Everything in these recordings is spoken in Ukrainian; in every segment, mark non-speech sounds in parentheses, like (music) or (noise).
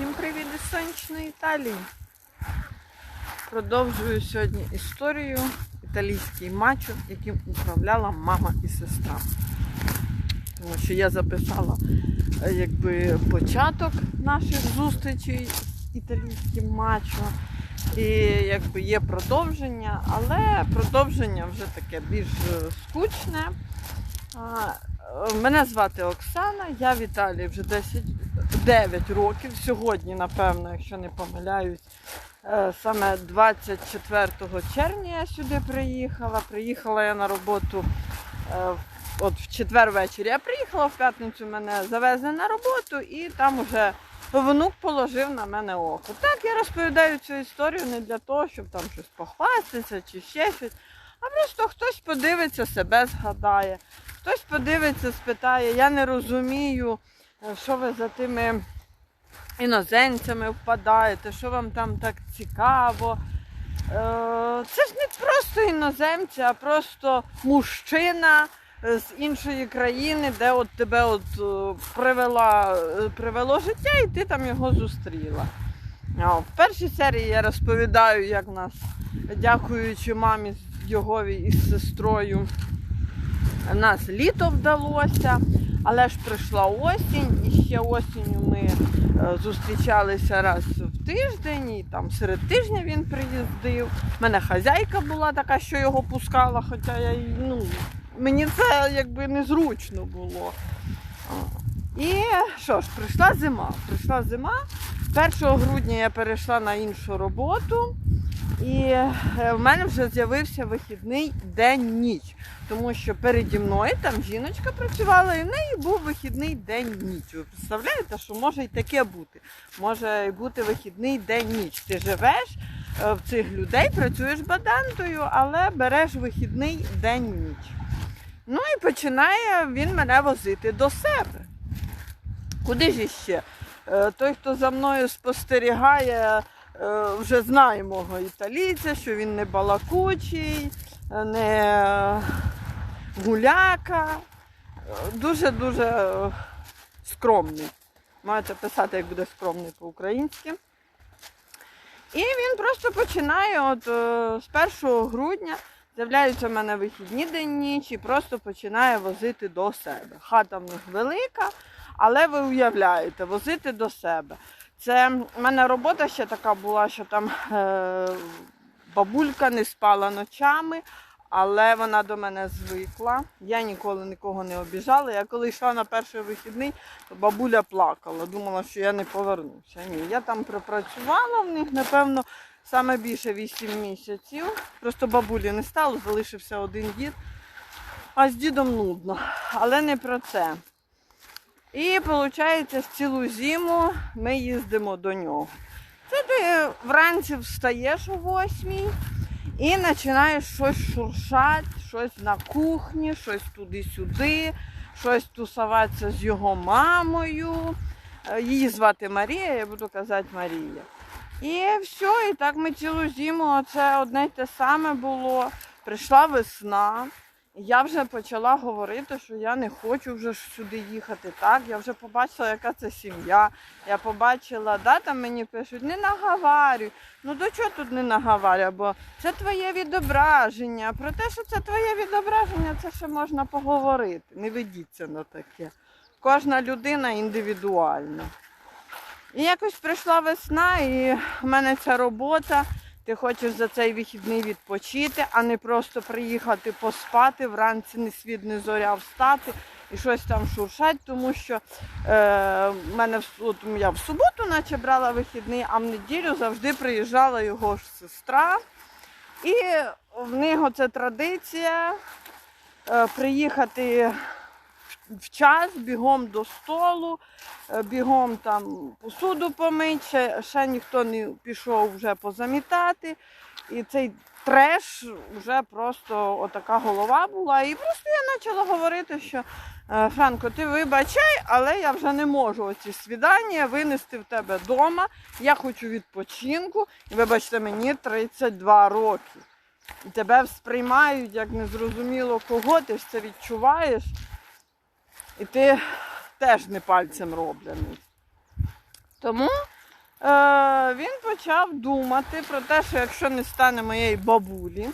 Всім привіт із сонячної Італії. Продовжую сьогодні історію італійський мачо, яким управляла мама і сестра. Тому що я записала е, якби початок наших зустрічей з італійським мачо. І якби є продовження, але продовження вже таке більш е, скучне. Мене звати Оксана, я в Італії вже 10, 9 років. Сьогодні, напевно, якщо не помиляюсь, е, саме 24 червня я сюди приїхала. Приїхала я на роботу е, от в четвер ввечері. Я приїхала в п'ятницю, мене завезли на роботу і там уже внук положив на мене око. Так, я розповідаю цю історію не для того, щоб там щось похвастатися чи ще щось. А просто хтось подивиться, себе згадає, хтось подивиться, спитає, я не розумію, е, що ви за тими іноземцями впадаєте, що вам там так цікаво. Е, Це ж не просто іноземці, а просто мужчина е, з іншої країни, де от тебе от привела, привело життя, і ти там його зустріла. В першій серії я розповідаю, як нас, дякуючи мамі з Йогові із сестрою, нас літо вдалося, але ж прийшла осінь, і ще осінню ми е, зустрічалися раз в тиждень, і там серед тижня він приїздив. У мене хазяйка була така, що його пускала, хоча я ну, мені це якби незручно було. І що ж, прийшла зима. Прийшла зима. 1 грудня я перейшла на іншу роботу, і е, в мене вже з'явився вихідний день-ніч. Тому що переді мною там жіночка працювала, і в неї був вихідний день-ніч. Ви представляєте, що може і таке бути? Може і бути вихідний день-ніч. Ти живеш е, в цих людей, працюєш бадантою, але береш вихідний день-ніч. Ну і починає він мене возити до себе. Куди ж іще? Е, Той, хто за мною спостерігає, вже знає мого італійця, що він не балакучий, е, не гуляка, е, дуже-дуже е, скромний. Маєте писати, як буде скромний по-українськи. І він просто починає, от е, з 1 грудня з'являються в мене вихідні день ніч і просто починає возити до себе. Хата в них велика, але ви уявляєте, возити до себе. Це в мене робота ще така була, що там е, бабулька не спала ночами, але вона до мене звикла. Я ніколи нікого не обіжала. Я коли йшла на перший вихідний, то бабуля плакала, думала, що я не повернуся. Ні, я там пропрацювала в них, напевно, саме більше 8 місяців. Просто бабулі не стало, залишився один дід. А з дідом нудно, але не про це. І виходить, цілу зиму ми їздимо до нього. Це ти вранці встаєш о восьмій і починаєш щось шуршати, щось на кухні, щось туди-сюди, щось тусуватися з його мамою. Е, Її звати Марія, я буду казати Марія. І все, і так ми цілу зиму, це одне й те саме було. Прийшла весна. Я вже почала говорити, що я не хочу вже сюди їхати. Так, я вже побачила, яка це сім'я. Я побачила, да, там мені пишуть, не наговарюй. Ну до чого тут не наговарюй? Бо це твоє відображення. Про те, що це твоє відображення, це ще можна поговорити. Не ведіться на таке. Кожна людина індивідуальна. І якось прийшла весна, і в мене ця робота. Ти хочеш за цей вихідний відпочити, а не просто приїхати поспати, вранці не світ, не зоря встати і щось там шуршать, тому що е, мене в, от, я в суботу наче брала вихідний, а в неділю завжди приїжджала його ж сестра. І в них це традиція е, приїхати в час, бігом до столу, е, бігом там посуду помить, ще, ще ніхто не пішов вже позамітати. І цей треш вже просто отака голова була. І просто я почала говорити, що е, Франко, ти вибачай, але я вже не можу оці свідання винести в тебе вдома. Я хочу відпочинку. І вибачте, мені 32 роки. І тебе сприймають як незрозуміло кого, ти ж це відчуваєш. І ти теж не пальцем роблений. Тому е, він почав думати про те, що якщо не стане моєї бабулі,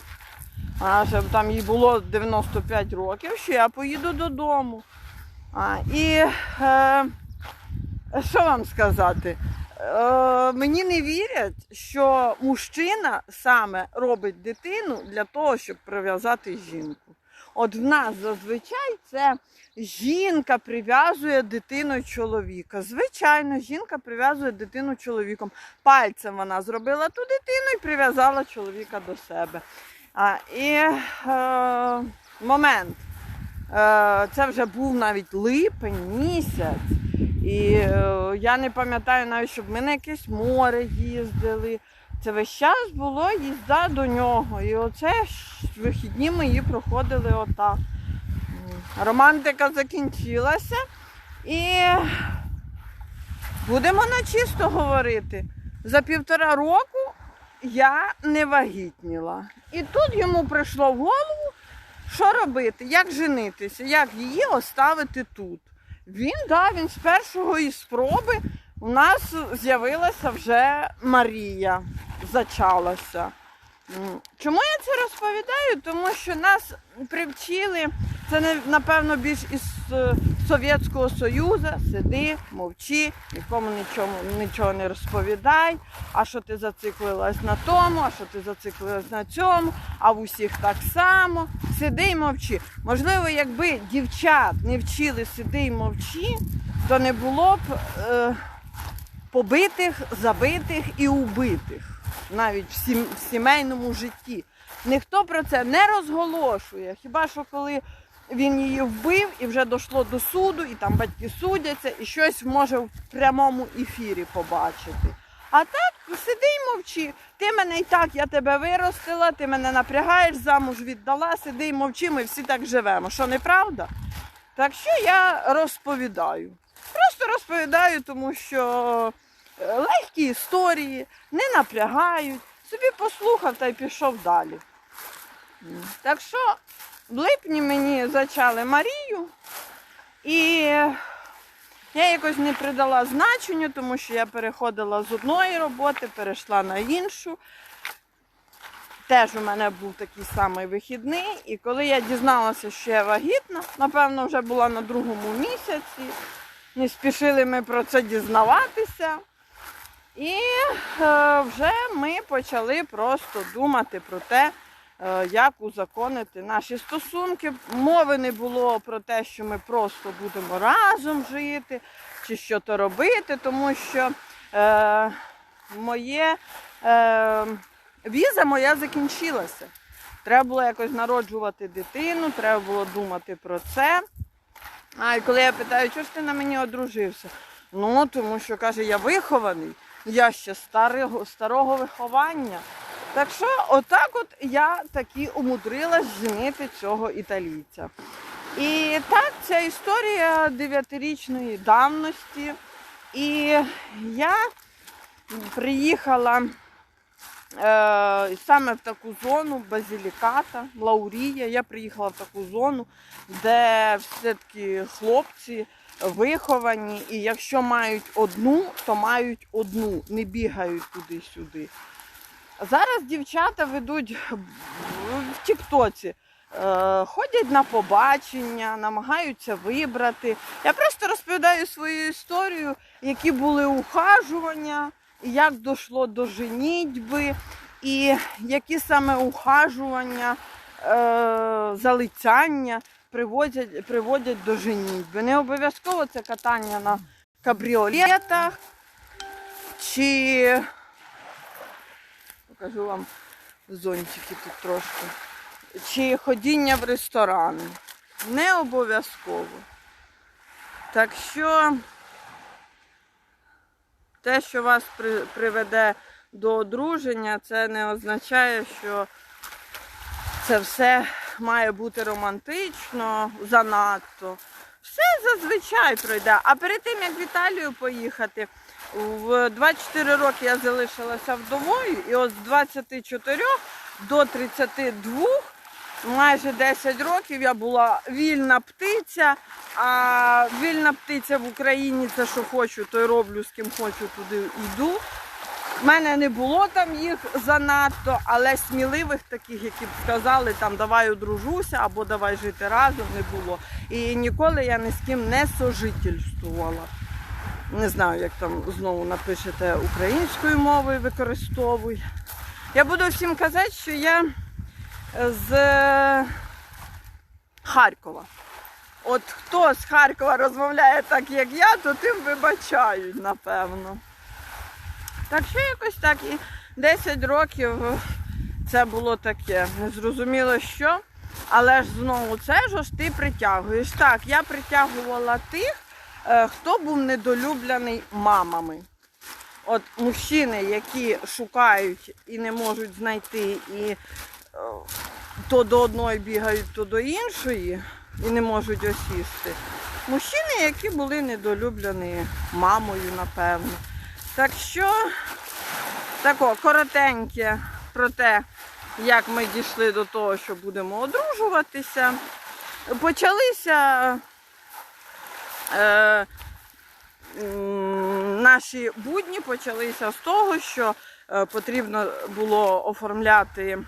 а щоб там їй було 95 років, що я поїду додому. А, і е, що вам сказати? Е, мені не вірять, що мужчина саме робить дитину для того, щоб прив'язати жінку. От в нас зазвичай це жінка прив'язує дитину чоловіка. Звичайно, жінка прив'язує дитину чоловіком. Пальцем вона зробила ту дитину і прив'язала чоловіка до себе. А, і е, момент. Е, це вже був навіть липень місяць. І е, я не пам'ятаю навіть, щоб ми на якесь море їздили. Це весь час було їзда до нього. І оце вихідні мої проходили отак. Романтика закінчилася. І будемо на чисто говорити. За півтора року я не вагітніла. І тут йому прийшло в голову, що робити, як женитися, як її оставити тут. Він, да, він з першої спроби у нас з'явилася вже Марія, зачалася. Чому я це розповідаю? Тому що нас привчили, це напевно більш із е, Совєтського Союзу, сиди, мовчи, нікому нічого, нічого не розповідай, а що ти зациклилась на тому, а що ти зациклилась на цьому, а в усіх так само. Сиди й мовчи. Можливо, якби дівчат не вчили сиди й мовчи, то не було б е, побитих, забитих і убитих навіть в, сім, в сімейному житті. Ніхто про це не розголошує. Хіба що коли він її вбив і вже дійшло до суду, і там батьки судяться, і щось може в прямому ефірі побачити. А так сиди й мовчи. Ти мене і так, я тебе виростила, ти мене напрягаєш, замуж віддала, сиди й мовчи, ми всі так живемо. Що неправда? Так що я розповідаю. Просто розповідаю, тому що легкі історії, не напрягають. Собі послухав та й пішов далі. Так що в липні мені зачали Марію, і я якось не придала значенню, тому що я переходила з одної роботи, перейшла на іншу. Теж у мене був такий самий вихідний, і коли я дізналася, що я вагітна, напевно, вже була на другому місяці. Не спішили ми про це дізнаватися. І е, вже ми почали просто думати про те, е, як узаконити наші стосунки. Мови не було про те, що ми просто будемо разом жити чи що то робити, тому що е, моє е, віза моя закінчилася. Треба було якось народжувати дитину, треба було думати про це. А і коли я питаю, чого ж ти на мені одружився? Ну, тому що каже, я вихований, я ще старого, старого виховання. Так що, отак от я таки умудрилась женити цього італійця. І так, ця історія дев'ятирічної давності. І я приїхала саме в таку зону Базиліката, Лаурія. Я приїхала в таку зону, де все-таки хлопці виховані, і якщо мають одну, то мають одну, не бігають туди-сюди. Зараз дівчата ведуть в Тіктоці. е, Ходять на побачення, намагаються вибрати. Я просто розповідаю свою історію, які були ухажування, як дійшло до женітьби, і які саме ухажування, е, залицяння приводять, приводять до женітьби. Не обов'язково це катання на кабріолетах чи покажу вам зонтики тут трошки. Чи ходіння в ресторани. Не обов'язково. Так що те, що вас при- приведе до одруження, це не означає, що це все має бути романтично, занадто. Все зазвичай пройде. А перед тим, як в Італію поїхати, в 24 роки я залишилася вдовою, і от з 24 до 32 майже 10 років я була вільна птиця, а вільна птиця в Україні це що хочу, то й роблю, з ким хочу, туди йду. У мене не було там їх занадто, але сміливих таких, які б сказали, там давай одружуся або давай жити разом, не було. І ніколи я ні з ким не сожительствувала. Не знаю, як там знову напишете українською мовою використовуй. Я буду всім казати, що я з Харкова. От хто з Харкова розмовляє так, як я, то тим вибачають, напевно. Так що якось так і 10 років це було таке. Незрозуміло що. Але ж знову це ж ти притягуєш. Так, я притягувала тих, е, хто був недолюблений мамами. От мужчини, які шукають і не можуть знайти, і то до одної бігають, то до іншої, і не можуть осісти. Мужчини, які були недолюблені мамою, напевно. Так що тако коротеньке про те, як ми дійшли до того, що будемо одружуватися. Почалися е, наші будні почалися з того, що е, потрібно було оформляти,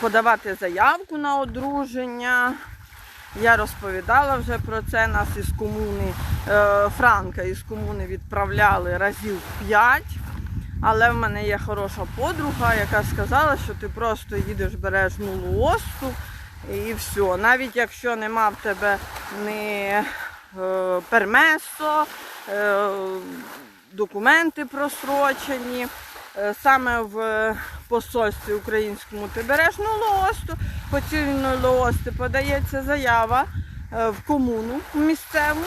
подавати заявку на одруження. Я розповідала вже про це. Нас із комуни е, Франка із комуни відправляли разів п'ять. Але в мене є хороша подруга, яка сказала, що ти просто їдеш, береш нулу осту і все. Навіть якщо нема в тебе ні е, пермесо, е, документи просрочені. Е, Саме в посольстві українському ти береш нулоосту, по цій нулоості подається заява е, в комуну місцеву.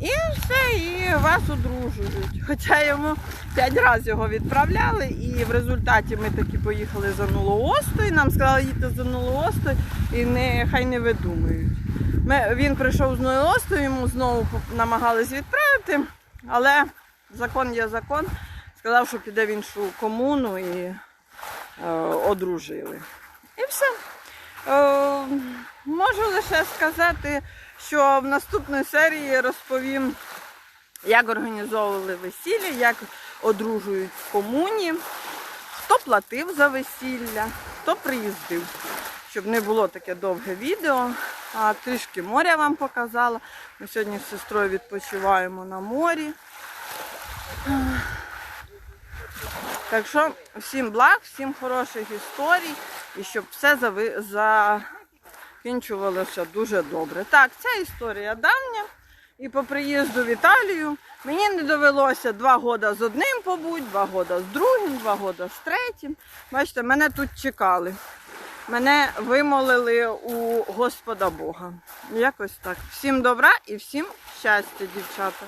І все, і вас одружують. (laughs) Хоча йому п'ять разів його відправляли, і в результаті ми таки поїхали за нулоостою. Нам сказали, їдьте за нулоостою і не, хай не видумують. Ми, він прийшов з нулоостою, йому знову намагались відправити, але закон є закон. Сказав, що піде в іншу комуну і е, одружили. І все. Е, можу лише сказати, що в наступній серії розповім, як організовували весілля, як одружують в комуні, хто платив за весілля, хто приїздив. Щоб не було таке довге відео, а трішки моря вам показала. Ми сьогодні з сестрою відпочиваємо на морі. Так що всім благ, всім хороших історій і щоб все закінчувалося дуже добре. Так, ця історія давня. І по приїзду в Італію мені не довелося два роки з одним побути, два роки з другим, два роки з третім. Бачите, мене тут чекали. Мене вимолили у Господа Бога. Якось так. Всім добра і всім щастя, дівчата.